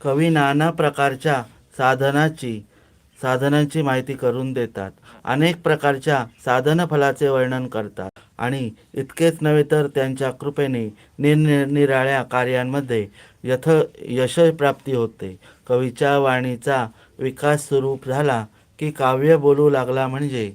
कवी नाना प्रकारच्या साधनाची साधनांची माहिती करून देतात. अनेक प्रकारच्या साधनफलाचे वर्णन करतात. आणि इतकेच नव्हे तर त्यांच्या कृपेने निरनिराळ्या कार्यांमध्ये यथ यशप्राप्ती होते. कवीच्या वाणीचा विकास सुरू झाला की काव्य बोलू लागला म्हणजे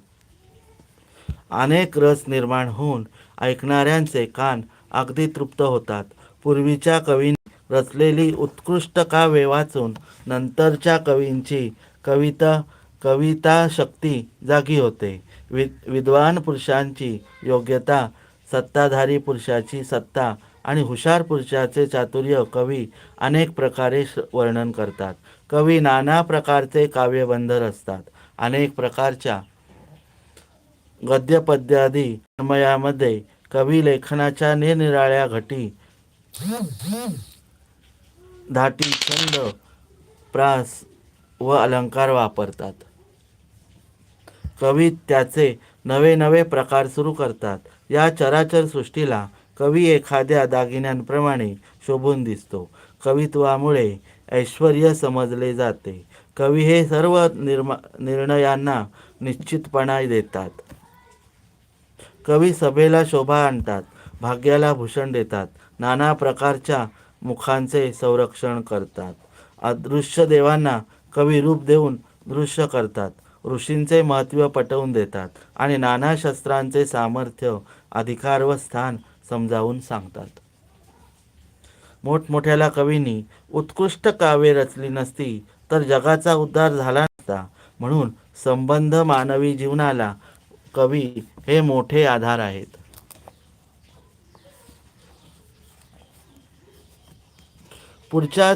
अनेक रस निर्माण होऊन ऐकणाऱ्यांचे कान अगदी तृप्त होतात. पूर्वीच्या कवी रचलेली उत्कृष्ट काव्ये वाचून नंतरच्या कवींची कविता कविता शक्ती जागी होते. वि विद्वान पुरुषांची योग्यता सत्ताधारी पुरुषाची सत्ता आणि हुशार पुरुषाचे चातुर्य कवी अनेक प्रकारे श- वर्णन करतात. कवी नाना प्रकारचे काव्यबंध रचतात अनेक प्रकारच्या गद्यपद्यादी अन्वयामध्ये कवी लेखनाच्या निरनिराळ्या घटी धाटी छंद प्रास व अलंकार वापरतात. कवी त्याचे नवे नवे प्रकार सुरू करतात. या चराचर सृष्टीला कवी एखाद्या दागिन्यांप्रमाणे शोभून दिसतो. कवित्वामुळे ऐश्वर समजले जाते. कवी हे सर्व निर्मा निर्णयांना निश्चितपणा देतात. कवी सभेला शोभा आणतात भाग्याला भूषण देतात नाना प्रकारच्या मुखांचे संरक्षण करतात. अदृश्य देवांना कवी रूप देऊन दृश्य करतात. ऋषींचे महत्त्व पटवून देतात आणि नाना शस्त्रांचे सामर्थ्य अधिकार व स्थान समजावून सांगतात. मोठमोठ्याला कवींनी उत्कृष्ट काव्ये रचली नसती तर जगाचा उद्धार झाला नसता. म्हणून संबंध मानवी जीवनाला कवी हे मोठे आधार आहेत. पुढच्या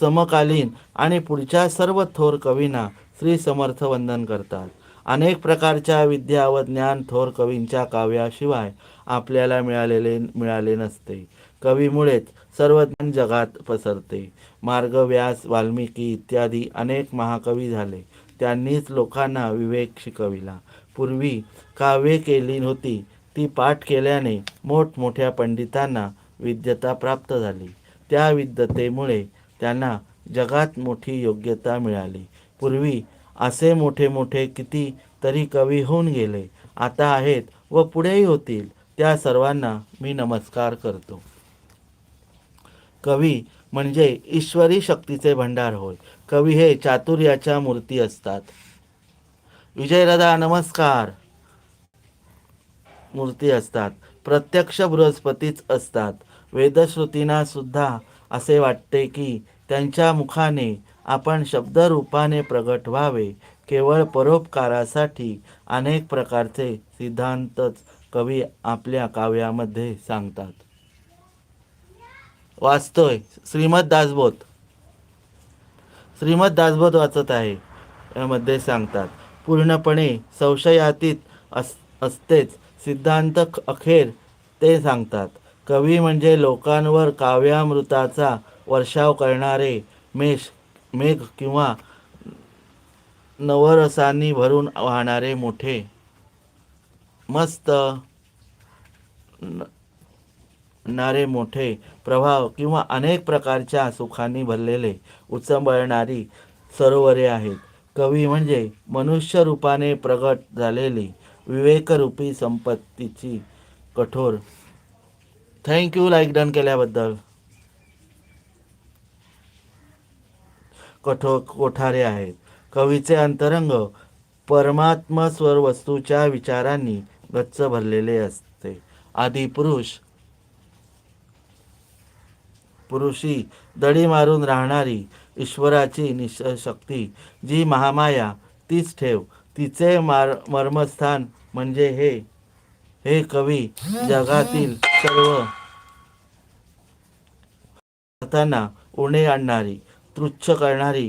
समकालीन आणि पुढच्या सर्व थोर कवींना श्री समर्थ वंदन करतात. अनेक प्रकारच्या विद्या व ज्ञान थोर कवींच्या काव्याशिवाय आपल्याला मिळालेले मिळाले नसते. कवीमुळेच सर्व ज्ञान जगात पसरते. मार्ग व्यास वाल्मिकी इत्यादी अनेक महाकवी झाले. त्यांनीच लोकांना विवेक शिकविला. पूर्वी काव्ये केली होती ती पाठ केल्याने मोठमोठ्या पंडितांना विद्यता प्राप्त झाली. त्या विद्यतेमुळे त्यांना जगात मोठी योग्यता मिळाली. पूर्वी असे मोठे मोठे किती तरी कवी होऊन गेले. आता आहेत व पुढेही होतील. त्या सर्वांना मी नमस्कार करतो. कवी म्हणजे ईश्वरी शक्तीचे भंडार होय. कवी हे चातुर्याच्या मूर्ती असतात. विजयरदा नमस्कार मूर्ती असतात. प्रत्यक्ष बृहस्पतीच असतात. वेदश्रुतींना सुद्धा असे वाटते की त्यांच्या मुखाने आपण शब्दरूपाने प्रगट व्हावे केवळ परोपकारासाठी अनेक प्रकारचे सिद्धांतच कवी आपल्या काव्यामध्ये सांगतात. वाचतोय. श्रीमद दासबोध. श्रीमद दासबोध वाचत आहे यामध्ये सांगतात. पूर्णपणे संशयातीत अस असतेच सिद्धांत अखेर ते सांगतात. कवी म्हणजे लोकांवर काव्यामृताचा वर्षाव करणारे मेष मेघ किंवा नवरसांनी भरून वाहणारे मोठे. मस्त. नारे मोठे. प्रभाव किंवा अनेक प्रकारच्या सुखांनी भरलेले उचंबळणारी सरोवरे आहेत. कवी म्हणजे मनुष्य रूपाने प्रगट झालेली विवेकरूपी संपत्तीची कठोर थँक्यू लाईक डन केल्याबद्दल. कठोर कोठारे आहेत. कवीचे अंतरंग परमात्म स्वर वस्तूच्या विचारांनी गच्च भरलेले असते. आदी पुरुष पुरुषी दडी मारून राहणारी ईश्वराची निशक्ती जी महामाया तीच ठेव. तिचे मार मर्मस्थान म्हणजे हे. हे कवी जगातील सर्व करताना उणे आणणारी तृच्छ करणारी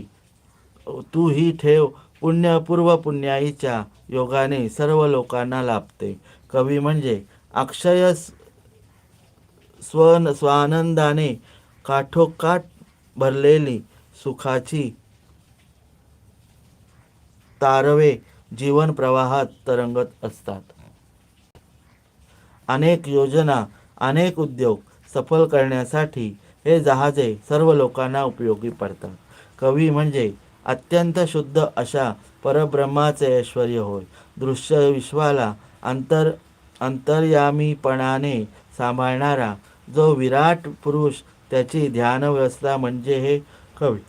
तू ही ठेव पुण्य पूर्व पुण्याईच्या योगाने सर्व लोकांना लाभते. कवी म्हणजे अक्षय स्व स्वन स्वानंदाने काठोकाठ भरलेली सुखाची तारवे जीवन प्रवाहात तरंगत असतात. अनेक योजना अनेक उद्योग सफल करण्यासाठी हे जहाजे सर्व लोकांना उपयोगी पडतात. कवी म्हणजे अत्यंत शुद्ध अशा परब्रह्माचे ऐश्वर होय. दृश्य विश्वाला अंतर अंतर्यामीपणाने सांभाळणारा जो विराट पुरुष त्याची ध्यान व्यवस्था म्हणजे हे कवी.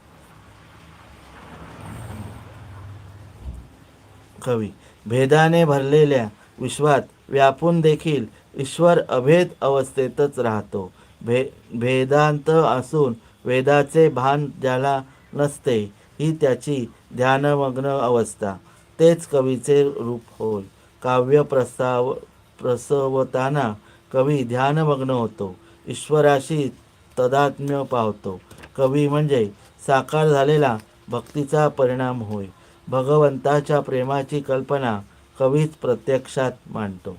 कवी. भेदाने भरलेल्या विश्वात व्यापून देखील ईश्वर अभेद अवस्थेतच राहतो. भे भेदांत असून वेदाचे भान ज्याला नसते ही त्याची ध्यानमग्न अवस्था. तेच कवीचे रूप होय. काव्य प्रस्ताव प्रसवताना कवी ध्यानमग्न होतो. ईश्वराशी तदात्म्य पावतो. कवी म्हणजे साकार झालेला भक्तीचा परिणाम होय. भगवंताच्या प्रेमाची कल्पना कवीच प्रत्यक्षात मांडतो.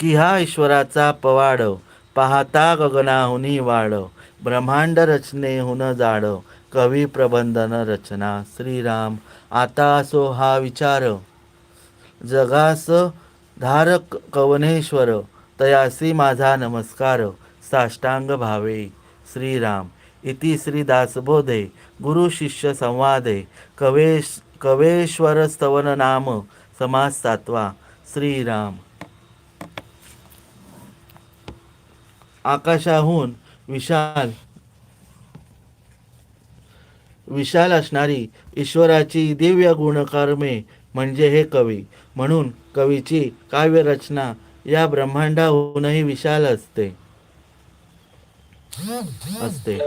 की हा ईश्वराचा पवाड पाहता गगनाहुनी वाढ ब्रह्मांड रचनेहून जाड कवी प्रबंधन रचना श्रीराम आता असो हा विचार. जगास धारक कवनेश्वर तयासी माझा नमस्कार साष्टांग भावे श्रीराम. इति श्रीदासबोधे गुरु शिष्य संवादे कवेश कवेश्वर स्तवन नाम समाज सातवा श्रीराम. आकाशाहून विशाल विशाल असणारी ईश्वराची दिव्य गुणकर्मे म्हणजे हे कवी. म्हणून कवीची काव्यरचना या ब्रह्मांडाहूनही विशाल असते. असते.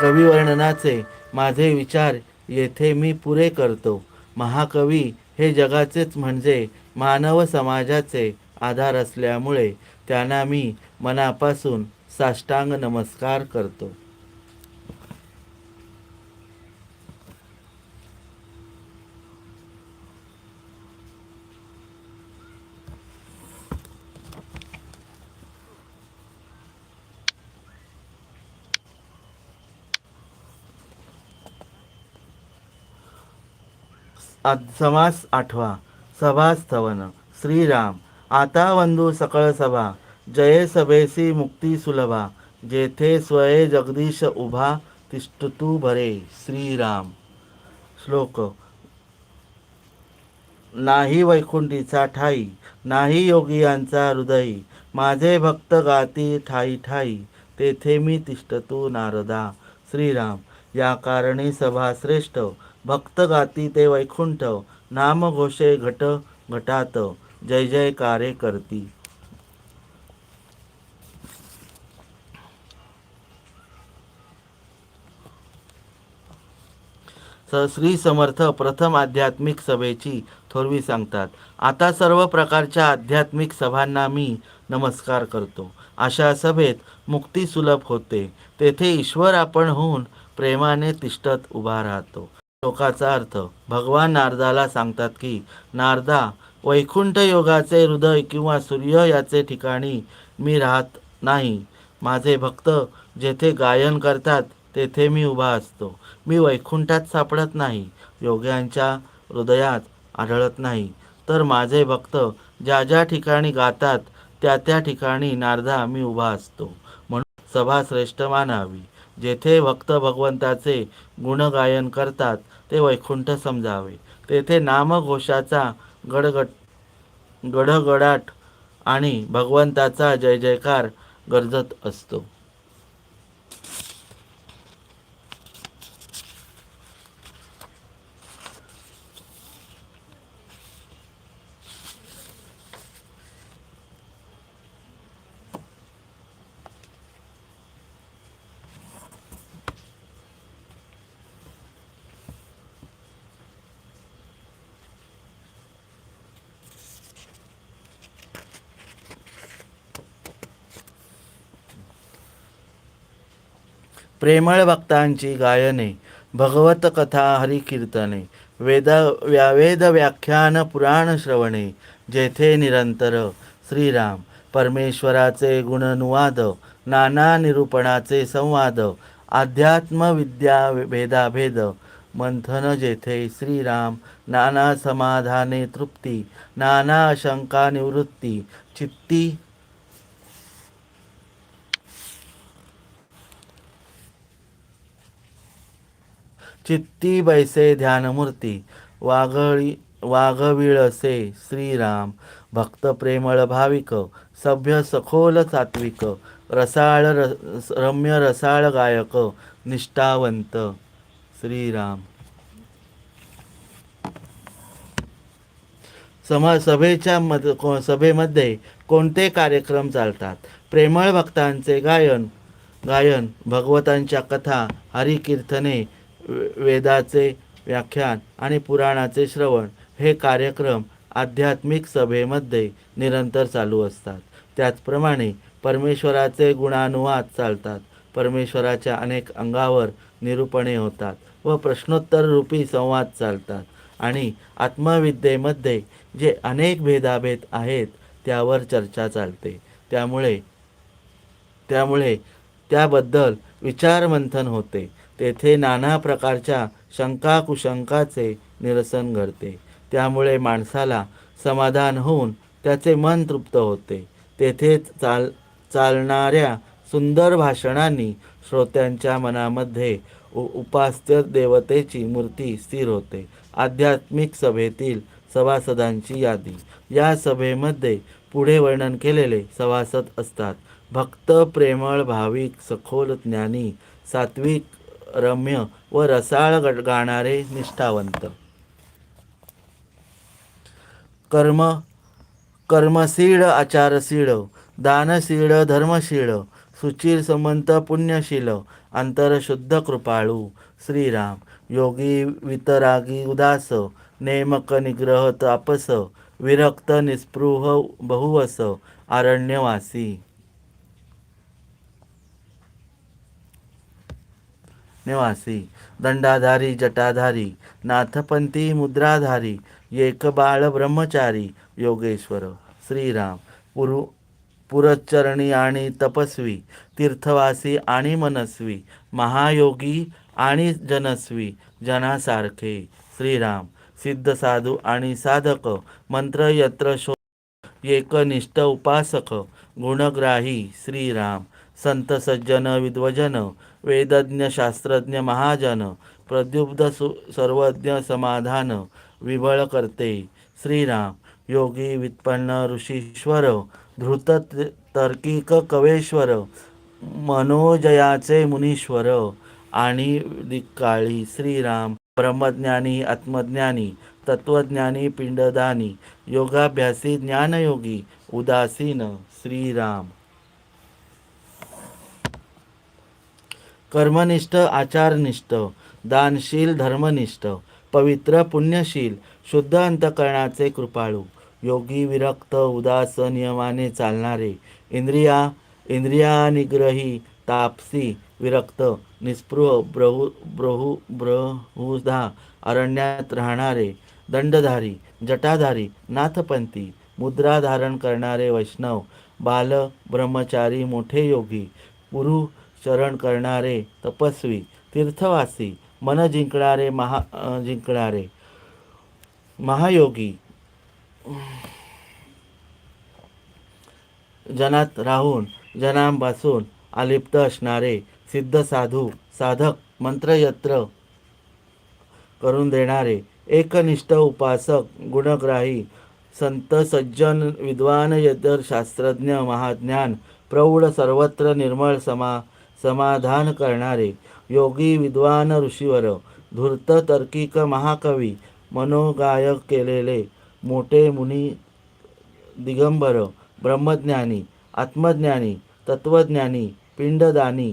कवी वर्णनाचे माझे विचार येथे मी पुरे करतो. महाकवी हे जगाचेच म्हणजे मानव समाजाचे आधार असल्यामुळे त्यांना मी मनापासून साष्टांग नमस्कार करतो. समास आठवा सभास्थवन श्रीराम. आता वंदू सकळ सभा जय सभेसी मुक्ती सुलभा जेथे स्वये जगदीश उभा तिष्ठतू भरे श्रीराम. श्लोक नाही वैकुंठीचा ठाई नाही योगियांचा हृदयी माझे भक्त गाती ठाई ठाई तेथे मी तिष्ठतू नारदा. श्रीराम या कारणी सभा श्रेष्ठ भक्त गाती ते वैकुंठ नाम घोषे घट घटात. जय जयकारे करती. श्री समर्थ प्रथम आध्यात्मिक सभेची थोरवी सांगतात. आता सर्व प्रकारच्या आध्यात्मिक सभांना मी नमस्कार करतो. अशा सभेत मुक्ती सुलभ होते. तेथे ईश्वर आपण होऊन प्रेमाने तिष्ठत उभा राहतो. श्लोकाचा अर्थ भगवान नारदाला सांगतात की नारदा वैकुंठ योगाचे हृदय किंवा सूर्य याचे ठिकाणी मी राहत नाही. माझे भक्त जेथे गायन करतात तेथे मी उभा असतो. मी वैकुंठात सापडत नाही योग्यांच्या हृदयात आढळत नाही. तर माझे भक्त ज्या ज्या ठिकाणी गातात त्या त्या ठिकाणी नारदा मी उभा असतो. म्हणून सभा श्रेष्ठ मानावी. जेथे भक्त भगवंताचे गुणगायन करतात ते वैकुंठ समजावे. तेथे नामघोषाचा गडगड गडगडाट आणि भगवंताचा जय जयकार गरजत असतो. प्रेमळ भक्तांची गायने भगवत कथा हरिकीर्तने वेद व्या वेद व्याख्यान पुराण श्रवणे जेथे निरंतर श्रीराम परमेश्वराचे गुणनुवाद नाना निरूपणाचे संवाद अध्यात्म विद्या भेदाभेद मंथन जेथे श्रीराम नाना समाधाने तृप्ती नाना शंका निवृत्ती चित्ती चित्ती बैसे ध्यानमूर्ती वाघळी वाघविळसे श्रीराम. भक्त प्रेमळ भाविक सभ्य सखोल सात्विक रसाळ रस रम्य रसाळ गायक निष्ठावंत श्रीराम. समा सभेच्या मध को- सभेमध्ये कोणते कार्यक्रम चालतात? प्रेमळ भक्तांचे गायन गायन भगवतांच्या कथा हरिकीर्तने वेदाचे व्याख्यान आणि पुराणाचे श्रवण हे कार्यक्रम आध्यात्मिक सभेमध्ये निरंतर चालू असतात. त्याचप्रमाणे परमेश्वराचे गुणानुवाद चालतात. परमेश्वराच्या अनेक अंगावर निरूपणे होतात व प्रश्नोत्तर रूपी संवाद चालतात आणि आत्मविद्येमध्ये जे अनेक भेदाभेद आहेत त्यावर चर्चा चालते. त्यामुळे त्यामुळे त्याबद्दल विचारमंथन होते. तेथे नाना प्रकारच्या शंका कुशंकाचे निरसन घडते. त्यामुळे माणसाला समाधान होऊन त्याचे मन तृप्त होते. तेथे चाल चालणाऱ्या सुंदर भाषणांनी श्रोत्यांच्या मनामध्ये उ उपास्य देवतेची मूर्ती स्थिर होते. आध्यात्मिक सभेतील सभासदांची यादी. या सभेमध्ये पुढे वर्णन केलेले सभासद असतात. भक्त प्रेमळ भाविक सखोल ज्ञानी सात्विक रम्य व रसाळ ग- गाणारे निष्ठावंत. कर्म कर्मशीळ आचारशीळ दानशीळ धर्मशीळ सुचिर समंत पुण्यशील अंतरशुद्ध कृपाळू श्रीराम योगी वितरागी उदास नेमक निग्रह तापस विरक्त निस्पृह बहुवस आरण्यवासी. निवासी। दंडाधारी जटाधारी नाथपंथी मुद्राधारी एक बाळ ब्रह्मचारी योगेश्वर श्रीराम पुरु पुरचरणी आणि तपस्वी तीर्थवासी आणि मनस्वी महायोगी आणि जनस्वी जनासारखे श्रीराम सिद्ध साधू आणि साधक मंत्र यत्र शो एकनिष्ठ उपासक गुणग्राही श्रीराम संत सज्जन विद्वजन वेदज्ञ शास्त्रज्ञ महाजन प्रद्युब्ध सु सर्वज्ञ समाधान विबळ करते श्रीराम योगी वित्पन्न ऋषीश्वर धृत तर्किक कवेश्वर मनोजयाचे मुनीश्वर आणि दिक्काळी श्रीराम ब्रह्मज्ञानी आत्मज्ञानी तत्वज्ञानी पिंडदानी योगाभ्यासी ज्ञानयोगी उदासीन श्रीराम. कर्मनिष्ठ आचारनिष्ठ दानशील धर्मनिष्ठ पवित्र पुण्यशील शुद्ध अंतकरणाचे कृपाळू योगी विरक्त उदास नियमाने चालणारे इंद्रिया इंद्रियानिग्रही तापसी विरक्त निस्पृह ब्रहु ब्रहु ब्रहुधा अरण्यात राहणारे दंडधारी जटाधारी नाथपंथी मुद्रा धारण करणारे वैष्णव बाल ब्रह्मचारी मोठे योगी पुरु शरण करणारे तपस्वी तीर्थवासी मन जिंकणारे महा जिंकणारे महायोगी. जनात राहून जनांपासून आलिप्त असणारे सिद्ध साधू साधक मंत्रयत्र करून देणारे एकनिष्ठ उपासक गुणग्राही संत सज्जन विद्वान यदर शास्त्रज्ञ महाज्ञान प्रौढ सर्वत्र निर्मळ समा समाधान करणारे. योगी विद्वान ऋषीवर धूर्त तर्किक महाकवी मनोगायक केलेले मोठे मुनी दिगंबर ब्रह्मज्ञानी आत्मज्ञानी तत्वज्ञानी पिंडदानी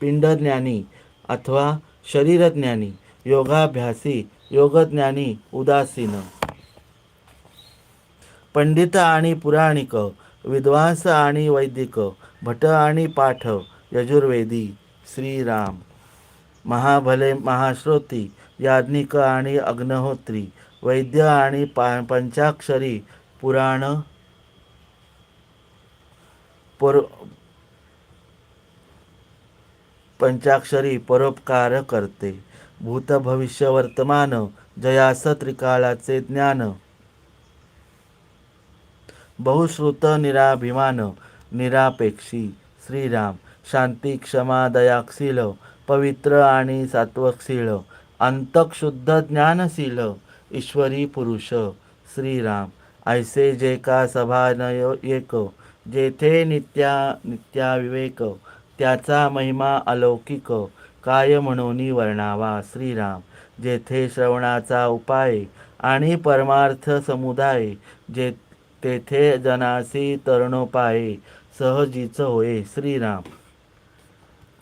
पिंडज्ञानी अथवा शरीरज्ञानी योगाभ्यासी योगज्ञानी उदासीन. पंडित आणि पुराणिक विद्वांस आणि वैदिक भट आणि पाठ यजुर्वेदी श्रीराम महाभले महाश्रोती याज्ञिक आणि अग्नहोत्री वैद्य आणि पा पंचाक्षरी पुराण पर पंचाक्षरी परोपकार करते. भूत भविष्य वर्तमान जयास त्रिकाळाचे ज्ञान. बहुश्रुत निराभिमान निरापेक्षी श्रीराम. शांती क्षमा दयाक्षील पवित्र आणि सात्वशील अंतकशुद्ध ज्ञानशील ईश्वरी पुरुष श्रीराम. ऐसे जे का सभा एक जेथे नित्या नित्या विवेक त्याचा महिमा अलौकिक काय म्हणून वर्णावा श्रीराम? जेथे श्रवणाचा उपाय आणि परमार्थ समुदाय जे तेथे जनासी तरुणोपाये सहजीच होय श्रीराम.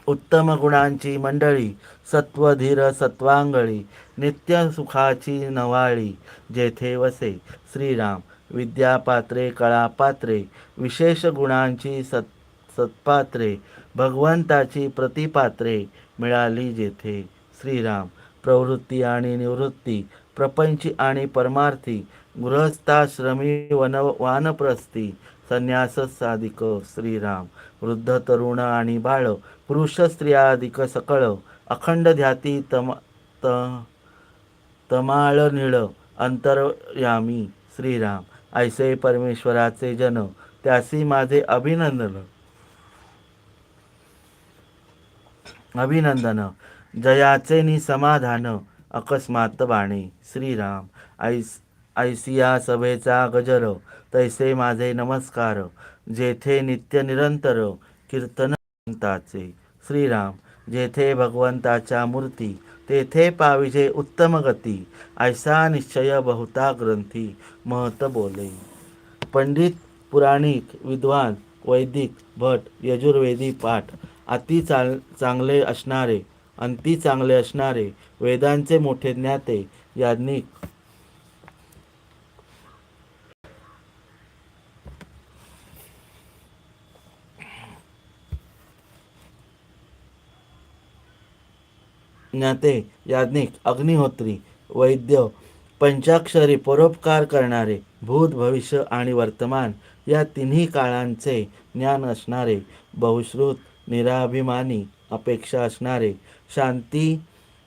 उत्तम गुणांची मंडळी सत्वधीर सत्वांगळी नित्य सुखाची नवाळी जेथे वसे श्रीराम विद्यापात्रे कळापात्रे विशेष गुणांची सत् सत्पात्रे भगवंताची प्रतिपात्रे मिळाली जेथे श्रीराम प्रवृत्ती आणि निवृत्ती प्रपंची आणि परमार्थी गृहस्थाश्रमी वन वानप्रस्थी संन्यास साधिक श्रीराम वृद्ध तरुण आणि बाळ पुरुष स्त्रियाधिक सकळ अखंड ध्याती तम त तमाळ निळ अंतरयामी श्रीराम. ऐसे परमेश्वराचे जन त्यासी माझे अभिनंदन. अभिनंदन. जयाचे नि समाधान अकस्मात बाणे श्रीराम. ऐस ऐसिया सभेचा गजर तैसे माझे नमस्कार. जेथे नित्य निरंतर कीर्तन भगवंताचे श्रीराम जेथे भगवंताच्या मूर्ती तेथे पाविजे उत्तम गती. ऐसा निश्चय बहुता ग्रंथी महत बोले. पंडित पुराणिक विद्वान वैदिक भट यजुर्वेदी पाठ अति चाल चांगले असणारे अंती चांगले असणारे वेदांचे मोठे ज्ञाते याज्ञिक ज्ञाते याज्ञिक अग्निहोत्री वैद्य पंचाक्षरी परोपकार करणारे भूत भविष्य आणि वर्तमान या तिन्ही काळांचे ज्ञान असणारे बहुश्रुत निराभिमानी अपेक्षा असणारे शांती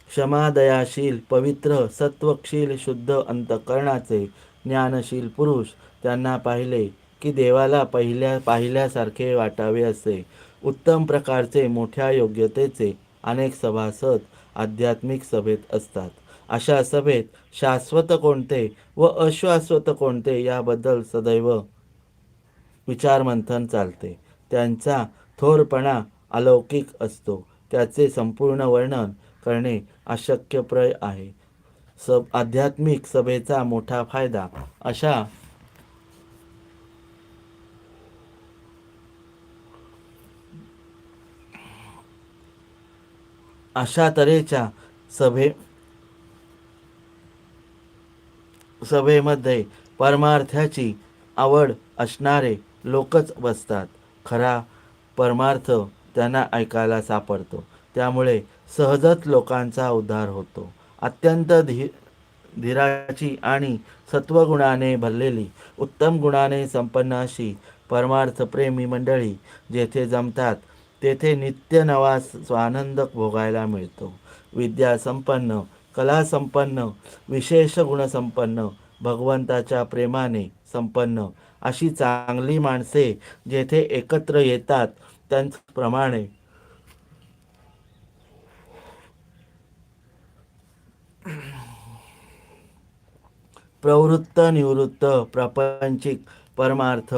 क्षमादयाशील पवित्र सत्वशील शुद्ध अंतकरणाचे ज्ञानशील पुरुष त्यांना पाहिले की देवाला पहिल्या पाहिल्यासारखे वाटावे असे. उत्तम प्रकारचे मोठ्या योग्यतेचे अनेक सभासद आध्यात्मिक सभेत असतात. अशा सभेत शाश्वत कोणते व अशाश्वत कोणते याबद्दल सदैव विचारमंथन चालते. त्यांचा थोरपणा अलौकिक असतो. त्याचे संपूर्ण वर्णन करणे अशक्यप्रय आहे. सब आध्यात्मिक सभेचा मोठा फायदा अशा अशा तऱ्हेच्या सभे सभेमध्ये परमार्थाची आवड असणारे लोकच बसतात. खरा परमार्थ त्यांना ऐकायला सापडतो. त्यामुळे सहजच लोकांचा उद्धार होतो. अत्यंत धी धीराची आणि सत्वगुणाने भरलेली उत्तम गुणाने संपन्न अशी परमार्थप्रेमी मंडळी जेथे जमतात तेथे नित्य नवा स्वानंद भोगायला मिळतो. विद्या संपन्न कला संपन्न विशेष गुणसंपन्न भगवंताच्या प्रेमाने संपन्न अशी चांगली माणसे जेथे एकत्र येतात त्यांप्रमाणे प्रवृत्त निवृत्त प्रापंचिक परमार्थ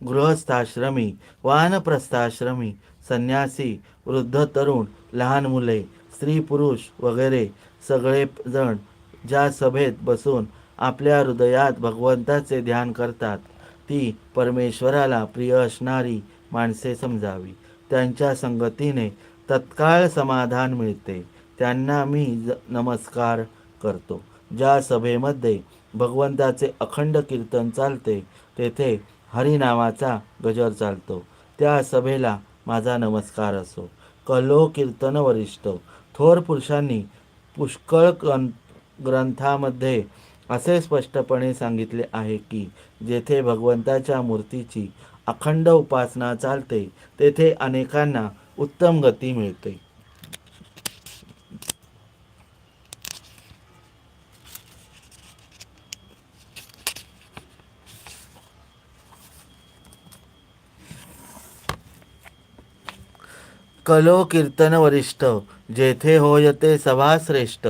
गृहस्थाश्रमी वानप्रस्थाश्रमी संन्यासी वृद्ध तरुण लहान मुले स्त्री पुरुष वगैरे सगळे जण ज्या सभेत बसून आपल्या हृदयात भगवंताचे ध्यान करतात ती परमेश्वराला प्रिय असणारी माणसे समजावी. त्यांच्या संगतीने तत्काळ समाधान मिळते. त्यांना मी ज- नमस्कार करतो. ज्या सभेमध्ये भगवंताचे अखंड कीर्तन चालते तेथे हरिनामाचा गजर चालतो. त्या सभेला माझा नमस्कार असो. कलो कीर्तन वरिष्ठ. थोर पुरुषांनी पुष्कळ ग्रं ग्रंथामध्ये असे स्पष्टपणे सांगितले आहे की जेथे भगवंताच्या मूर्तीची अखंड उपासना चालते तेथे अनेकांना उत्तम गती मिळते. कलो कीर्तन वरिष्ठ जेथे होयते सभा श्रेष्ठ.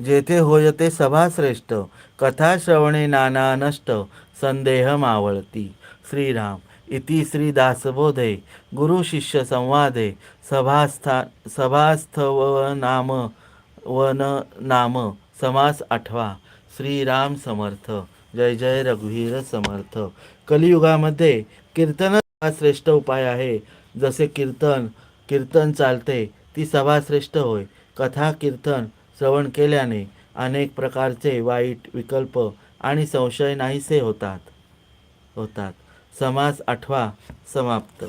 जेथे होयते सभा श्रेष्ठ कथा श्रवणे नाना नष्ट संदेह मावळती. श्रीराम इति श्री दासबोधे गुरु शिष्य संवादे सभास्था सभास्थव नाम वन नाम समास आठवा. श्रीराम समर्थ. जय जय रघुवीर समर्थ. कलियुगामध्ये कीर्तन हा श्रेष्ठ उपाय आहे. जसे कीर्तन कीर्तन चालते ती सभा श्रेष्ठ होय. कथा कीर्तन श्रवण केल्याने अनेक प्रकारचे वाईट विकल्प आणि संशय नाहीसे होतात. होतात. समास आठवा समाप्त.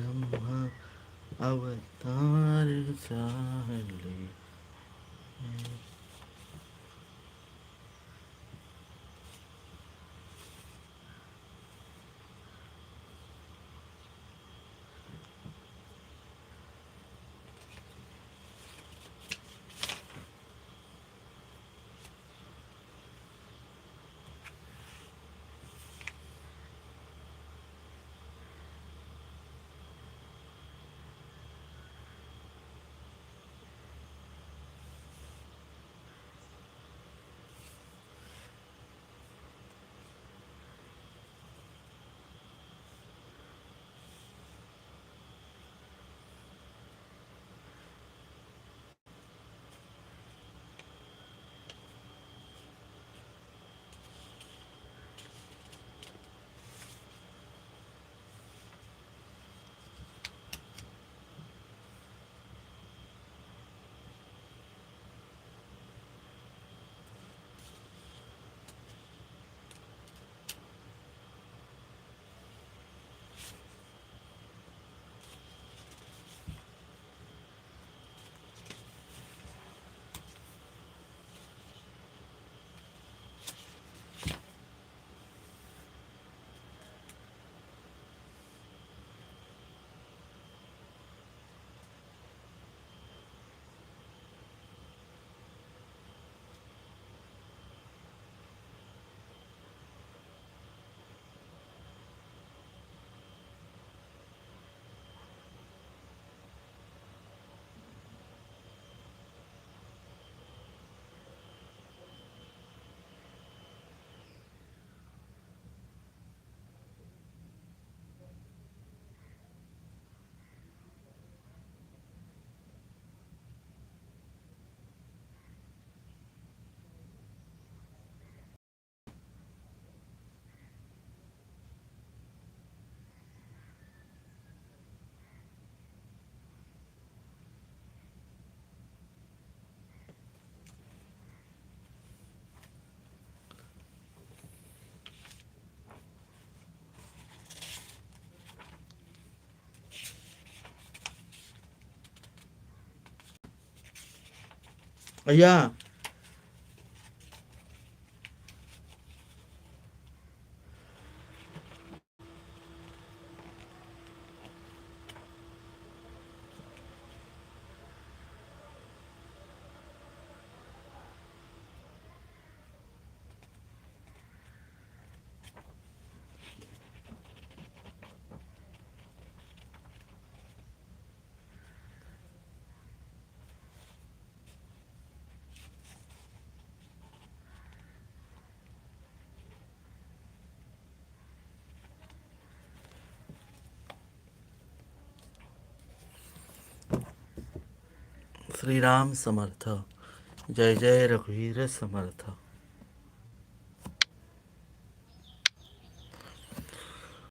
ब्रह्मा अवतार झाले 哎呀 श्रीराम समर्थ। जय जय रघुवीर समर्थ।